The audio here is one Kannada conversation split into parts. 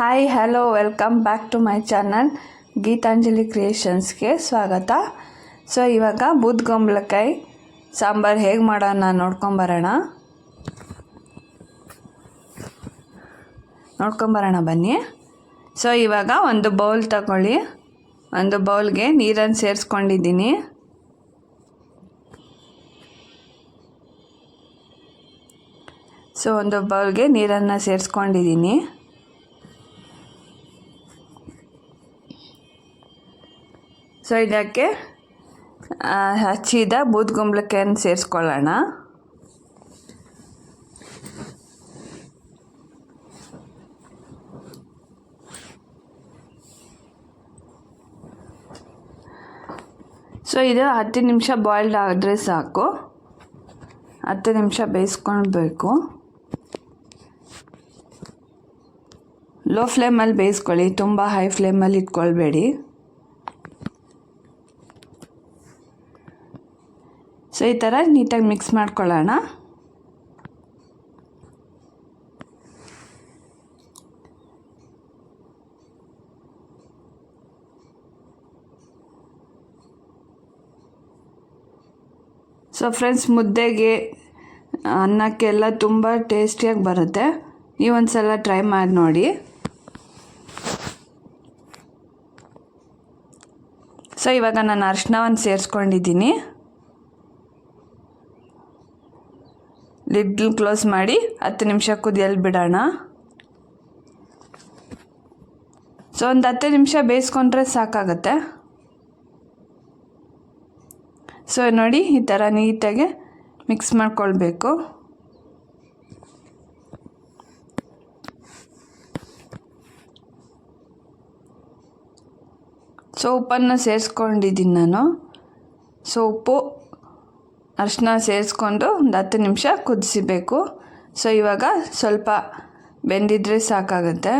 Hi hello welcome back to my channel Geetanjali ಕ್ರಿಯೇಷನ್ಸ್ಗೆ ಸ್ವಾಗತ. ಸೊ ಇವಾಗ ಬೂದ್ಗೊಂಬ್ಲಕಾಯಿ ಸಾಂಬಾರು ಹೇಗೆ ಮಾಡೋಣ ನೋಡ್ಕೊಂಬರೋಣ ನೋಡ್ಕೊಂಬರೋಣ ಬನ್ನಿ. ಸೊ ಇವಾಗ ಒಂದು ಬೌಲ್ ತಗೊಳ್ಳಿ. ಒಂದು ಬೌಲ್ಗೆ ನೀರನ್ನು ಸೇರಿಸ್ಕೊಂಡಿದ್ದೀನಿ. ಸೊ ಒಂದು ಬೌಲ್ಗೆ ನೀರನ್ನು ಸೇರಿಸ್ಕೊಂಡಿದ್ದೀನಿ. ಸೊ ಇದಕ್ಕೆ ಹಚ್ಚಿದ ಬೂದ್ಗುಂಬ್ಳಕ್ಕೆಯನ್ನು ಸೇರಿಸ್ಕೊಳ್ಳೋಣ. ಸೊ ಇದು ಹತ್ತು ನಿಮಿಷ ಬಾಯ್ಲ್ಡ್ ಆದರೆ ಸಾಕು. ಹತ್ತು ನಿಮಿಷ ಬೇಯಿಸ್ಕೊಳ್ಬೇಕು. ಲೋ ಫ್ಲೇಮಲ್ಲಿ ಬೇಯಿಸ್ಕೊಳ್ಳಿ. ತುಂಬ ಹೈ ಫ್ಲೇಮಲ್ಲಿ ಇಟ್ಕೊಳ್ಬೇಡಿ. ಸೊ ಈ ಥರ ನೀಟಾಗಿ ಮಿಕ್ಸ್ ಮಾಡ್ಕೊಳ್ಳೋಣ. ಸೊ ಫ್ರೆಂಡ್ಸ್ ಮುದ್ದೆಗೆ ಅನ್ನಕ್ಕೆಲ್ಲ ತುಂಬ ಟೇಸ್ಟಿಯಾಗಿ ಬರುತ್ತೆ. ನೀವು ಸಲ ಟ್ರೈ ಮಾಡಿ ನೋಡಿ. ಸೊ ಇವಾಗ ನಾನು ಅರ್ಶಿನವನ್ನು ಸೇರಿಸ್ಕೊಂಡಿದ್ದೀನಿ. ಲಿಡ್ ಕ್ಲೋಸ್ ಮಾಡಿ ಹತ್ತು ನಿಮಿಷ ಕುದಿಯಲ್ಲಿ ಬಿಡೋಣ. ಸೊ ಒಂದು ಹತ್ತು ನಿಮಿಷ ಬೇಯಿಸ್ಕೊಂಡ್ರೆ ಸಾಕಾಗತ್ತೆ. ಸೊ ನೋಡಿ, ಈ ಥರ ನೀಟಾಗಿ ಮಿಕ್ಸ್ ಮಾಡ್ಕೊಳ್ಬೇಕು. ಸೊ ಉಪ್ಪನ್ನು ಸೇರಿಸ್ಕೊಂಡಿದ್ದೀನಿ ನಾನು. ಸೊ ಉಪ್ಪು ಅರಿಶಿನ ಸೇರಿಸ್ಕೊಂಡು ಒಂದು ಹತ್ತು ನಿಮಿಷ ಕುದಿಸಬೇಕು. ಸೊ ಇವಾಗ ಸ್ವಲ್ಪ ಬೆಂದಿದ್ರೆ ಸಾಕಾಗುತ್ತೆ.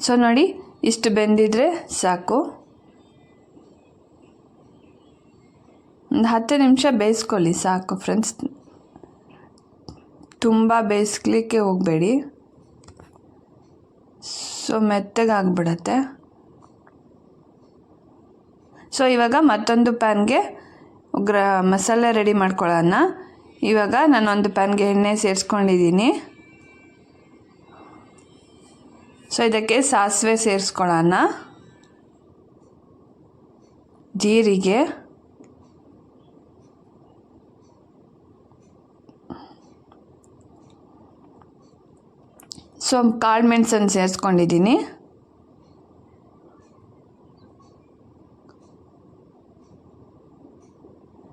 ಸೊ ನೋಡಿ ಇಷ್ಟು ಬೆಂದಿದ್ರೆ ಸಾಕು. ಒಂದು ಹತ್ತು ನಿಮಿಷ ಬೇಯಿಸ್ಕೊಳ್ಳಿ, ಸಾಕು ಫ್ರೆಂಡ್ಸ್ ತುಂಬ ಬೇಯಿಸ್ಲಿಕ್ಕೆ ಹೋಗಬೇಡಿ. ಸೊ ಮೆತ್ತಗಾಗ್ಬಿಡತ್ತೆ. ಸೊ ಇವಾಗ ಮತ್ತೊಂದು ಪ್ಯಾನ್ಗೆ ಗ್ರ ಮಸಾಲೆ ರೆಡಿ ಮಾಡ್ಕೊಳ್ಳೋಣ. ಇವಾಗ ನಾನೊಂದು ಪ್ಯಾನ್ಗೆ ಎಣ್ಣೆ ಸೇರಿಸ್ಕೊಂಡಿದ್ದೀನಿ. ಸೊ ಇದಕ್ಕೆ ಸಾಸಿವೆ ಸೇರಿಸ್ಕೊಳ್ಳೋಣ. ಜೀರಿಗೆ. ಸೊ ಕಾಳು ಮೆಣಸನ್ನು ಸೇರಿಸ್ಕೊಂಡಿದ್ದೀನಿ.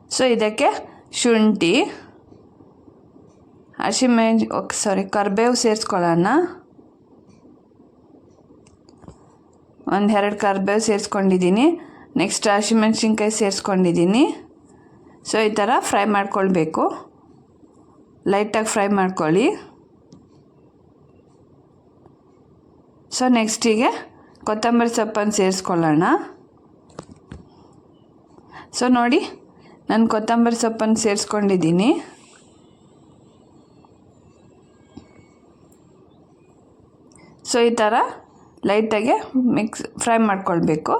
ಸೊ ಇದಕ್ಕೆ ಶುಂಠಿ ಹಸಿಮೆಣ್ ಸಾರಿ ಕರಿಬೇವು ಸೇರಿಸ್ಕೊಳ್ಳೋಣ. ಒಂದು ಎರಡು ಕರ್ಬೇವು ಸೇರಿಸ್ಕೊಂಡಿದ್ದೀನಿ. ನೆಕ್ಸ್ಟ್ ಹಸಿಮೆಣ್ಸಿನ್ಕಾಯಿ ಸೇರಿಸ್ಕೊಂಡಿದ್ದೀನಿ. ಸೊ ಈ ಥರ ಫ್ರೈ ಮಾಡ್ಕೊಳ್ಬೇಕು. ಲೈಟಾಗಿ ಫ್ರೈ ಮಾಡ್ಕೊಳ್ಳಿ. ಸೊ ನೆಕ್ಸ್ಟಿಗೆ ಕೊತ್ತಂಬರಿ ಸೊಪ್ಪನ್ನು ಸೇರಿಸ್ಕೊಳ್ಳೋಣ. ಸೊ ನೋಡಿ, ನಾನು ಕೊತ್ತಂಬರಿ ಸೊಪ್ಪನ್ನು ಸೇರಿಸ್ಕೊಂಡಿದ್ದೀನಿ. ಸೊ ಈ ಥರ ಲೈಟಾಗಿ ಮಿಕ್ಸ್ ಫ್ರೈ ಮಾಡ್ಕೊಳ್ಬೇಕು.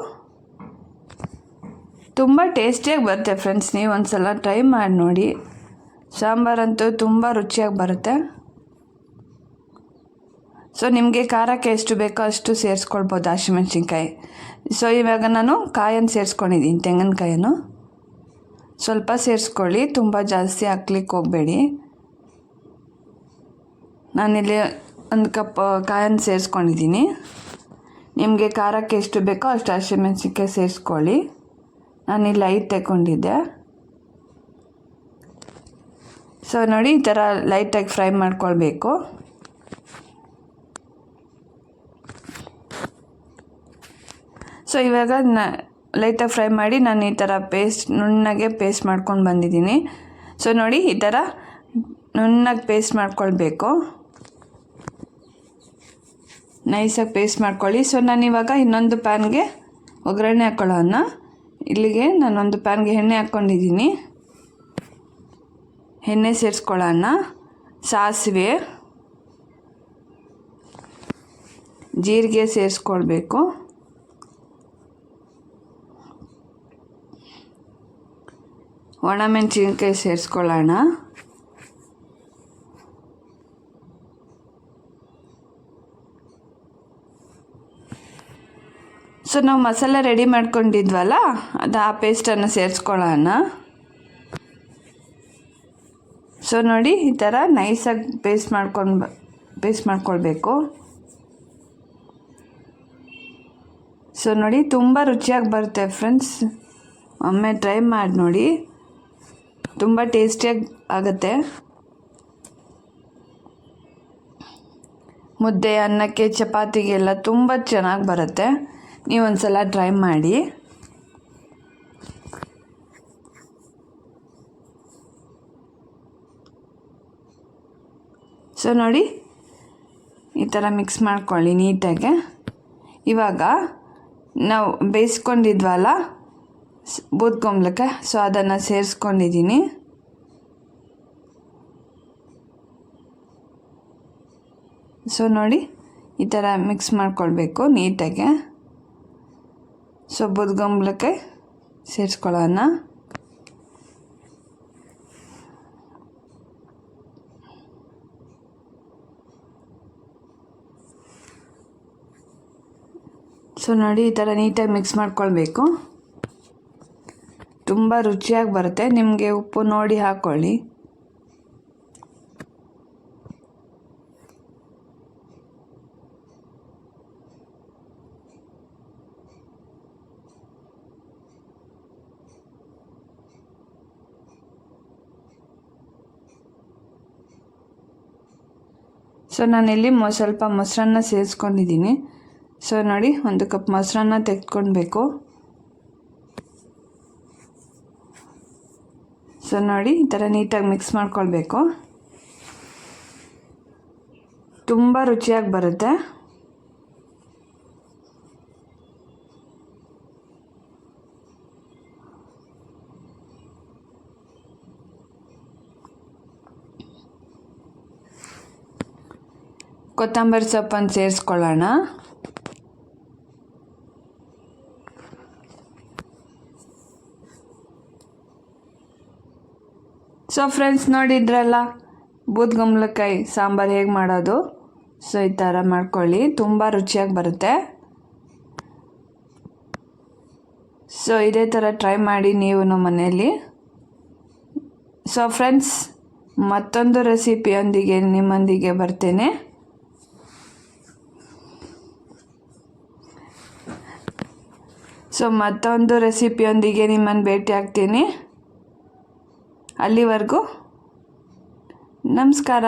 ತುಂಬ ಟೇಸ್ಟಿಯಾಗಿ ಬರುತ್ತೆ ಫ್ರೆಂಡ್ಸ್ ನೀವು ಒಂದು ಸಲ ಟ್ರೈ ಮಾಡಿ ನೋಡಿ. ಸಾಂಬಾರಂತೂ ತುಂಬ ರುಚಿಯಾಗಿ ಬರುತ್ತೆ. ಸೊ ನಿಮಗೆ ಖಾರಕ್ಕೆ ಎಷ್ಟು ಬೇಕೋ ಅಷ್ಟು ಸೇರಿಸ್ಕೊಳ್ಬೋದು ಹಸಿಮೆಣ್ಸಿನ್ಕಾಯಿ. ಸೊ ಇವಾಗ ನಾನು ಕಾಯನ್ನು ಸೇರಿಸ್ಕೊಂಡಿದ್ದೀನಿ, ತೆಂಗಿನಕಾಯನ್ನು. ಸ್ವಲ್ಪ ಸೇರಿಸ್ಕೊಳ್ಳಿ, ತುಂಬ ಜಾಸ್ತಿ ಹಾಕ್ಲಿಕ್ಕೆ ಹೋಗಬೇಡಿ. ನಾನಿಲ್ಲಿ ಒಂದು ಕಪ್ ಕಾಯನ್ನು ಸೇರಿಸ್ಕೊಂಡಿದ್ದೀನಿ. ನಿಮಗೆ ಖಾರಕ್ಕೆ ಎಷ್ಟು ಬೇಕೋ ಅಷ್ಟು ಹಸಿಮೆಣ್ಸಿನ್ಕಾಯಿ ಸೇರಿಸ್ಕೊಳ್ಳಿ. ನಾನಿಲ್ಲಿ ಲೈಟ್ ತಗೊಂಡಿದ್ದೆ. ಸೊ ನೋಡಿ ಈ ಥರ ಲೈಟಾಗಿ ಫ್ರೈ ಮಾಡ್ಕೊಳ್ಬೇಕು. ಸೊ ಇವಾಗ ನ ಲೈಟಾಗಿ ಫ್ರೈ ಮಾಡಿ ನಾನು ಈ ಥರ ಪೇಸ್ಟ್ ನುಣ್ಣಗೆ ಪೇಸ್ಟ್ ಮಾಡ್ಕೊಂಡು ಬಂದಿದ್ದೀನಿ. ಸೊ ನೋಡಿ ಈ ಥರ ನುಣ್ಣಗೆ ಪೇಸ್ಟ್ ಮಾಡ್ಕೊಳ್ಬೇಕು. ನೈಸಾಗಿ ಪೇಸ್ಟ್ ಮಾಡ್ಕೊಳ್ಳಿ. ಸೊ ನಾನು ಇವಾಗ ಇನ್ನೊಂದು ಪ್ಯಾನ್ಗೆ ಒಗ್ಗರಣೆ ಹಾಕ್ಕೊಳ್ಳೋಣ ಇಲ್ಲಿಗೆ ನಾನೊಂದು ಪ್ಯಾನ್ಗೆ ಎಣ್ಣೆ ಹಾಕ್ಕೊಂಡಿದ್ದೀನಿ. ಎಣ್ಣೆ ಸೇರಿಸ್ಕೊಳ್ಳೋಣ ಸಾಸಿವೆ. ಜೀರಿಗೆ ಸೇರಿಸ್ಕೊಳ್ಬೇಕು. ಒಣಮೆಣಸಿನ್ಕಾಯಿ ಸೇರಿಸ್ಕೊಳ್ಳೋಣ. ಸೊ ನಾವು ಮಸಾಲ ರೆಡಿ ಮಾಡ್ಕೊಂಡಿದ್ವಲ್ಲ, ಅದು ಆ ಪೇಸ್ಟನ್ನು ಸೇರಿಸ್ಕೊಳ್ಳೋಣ. ಸೊ ನೋಡಿ, ಈ ಥರ ನೈಸಾಗಿ ಪೇಸ್ಟ್ ಮಾಡ್ಕೊಂಡು ಪೇಸ್ಟ್ ಮಾಡ್ಕೊಳ್ಬೇಕು. ಸೊ ನೋಡಿ, ತುಂಬ ರುಚಿಯಾಗಿ ಬರುತ್ತೆ ಫ್ರೆಂಡ್ಸ್ ಒಮ್ಮೆ ಟ್ರೈ ಮಾಡಿ ನೋಡಿ. ತುಂಬ ಟೇಸ್ಟಿಯಾಗಿ ಆಗುತ್ತೆ. ಮುದ್ದೆ, ಅನ್ನಕ್ಕೆ, ಚಪಾತಿಗೆಲ್ಲ ತುಂಬ ಚೆನ್ನಾಗಿ ಬರುತ್ತೆ. ನೀವು ಒಂದ್ಸಲ ಟ್ರೈ ಮಾಡಿ. ಸೊ ನೋಡಿ, ಈ ಥರ ಮಿಕ್ಸ್ ಮಾಡ್ಕೊಳ್ಳಿ ನೀಟಾಗಿ. ಇವಾಗ ನಾವು ಬೇಯಿಸ್ಕೊಂಡಿದ್ವಲ್ಲ ಬೂದ್ಕೊಂಬ್ಲಕ್ಕೆ ಸೊ ಅದನ್ನು ಸೇರಿಸ್ಕೊಂಡಿದ್ದೀನಿ. ಸೊ ನೋಡಿ, ಈ ಥರ ಮಿಕ್ಸ್ ಮಾಡ್ಕೊಳ್ಬೇಕು ನೀಟಾಗಿ. ಸೊ ಬೂದ್ಗೊಂಬ್ಲಕ್ಕೆ ಸೇರಿಸ್ಕೊಳ್ಳೋಣ. ಸೊ ನೋಡಿ, ಈ ಥರ ನೀಟಾಗಿ ಮಿಕ್ಸ್ ಮಾಡ್ಕೊಳ್ಬೇಕು. ತುಂಬ ರುಚಿಯಾಗಿ ಬರುತ್ತೆ. ನಿಮಗೆ ಉಪ್ಪು ನೋಡಿ ಹಾಕ್ಕೊಳ್ಳಿ ಸೊ ನಾನಿಲ್ಲಿ ಮೊ, ಸ್ವಲ್ಪ ಮೊಸರನ್ನ ಸೇರಿಸ್ಕೊಂಡಿದ್ದೀನಿ. ಸೊ ನೋಡಿ, ಒಂದು ಕಪ್ ಮೊಸರನ್ನ ತೆಗೆದುಕೊಳ್ಬೇಕು. ಸೊ ನೋಡಿ, ಈ ಥರ ನೀಟಾಗಿ ಮಿಕ್ಸ್ ಮಾಡ್ಕೊಳ್ಬೇಕು. ತುಂಬ ರುಚಿಯಾಗಿ ಬರುತ್ತೆ. ಕೊತ್ತಂಬರಿ ಸೊಪ್ಪನ್ನು ಸೇರಿಸ್ಕೊಳ್ಳೋಣ. ಸೊ ಫ್ರೆಂಡ್ಸ್ ನೋಡಿದ್ರಲ್ಲ ಬೂದ್ಗಂಬಳಕಾಯಿ ಸಾಂಬಾರು ಹೇಗೆ ಮಾಡೋದು? ಸೊ ಈ ಥರ ಮಾಡ್ಕೊಳ್ಳಿ, ತುಂಬ ರುಚಿಯಾಗಿ ಬರುತ್ತೆ. ಸೊ ಇದೇ ಥರ ಟ್ರೈ ಮಾಡಿ ನೀವು ನಮ್ಮ ಮನೆಯಲ್ಲಿ. ಸೊ ಫ್ರೆಂಡ್ಸ್ ಮತ್ತೊಂದು ರೆಸಿಪಿಯೊಂದಿಗೆ ನಿಮ್ಮೊಂದಿಗೆ ಬರ್ತೇನೆ. ಸೊ ಮತ್ತೊಂದು ರೆಸಿಪಿಯೊಂದಿಗೆ ನಿಮ್ಮನ್ನು ಭೇಟಿ ಆಗ್ತೀನಿ. ಅಲ್ಲಿವರೆಗೂ ನಮಸ್ಕಾರ.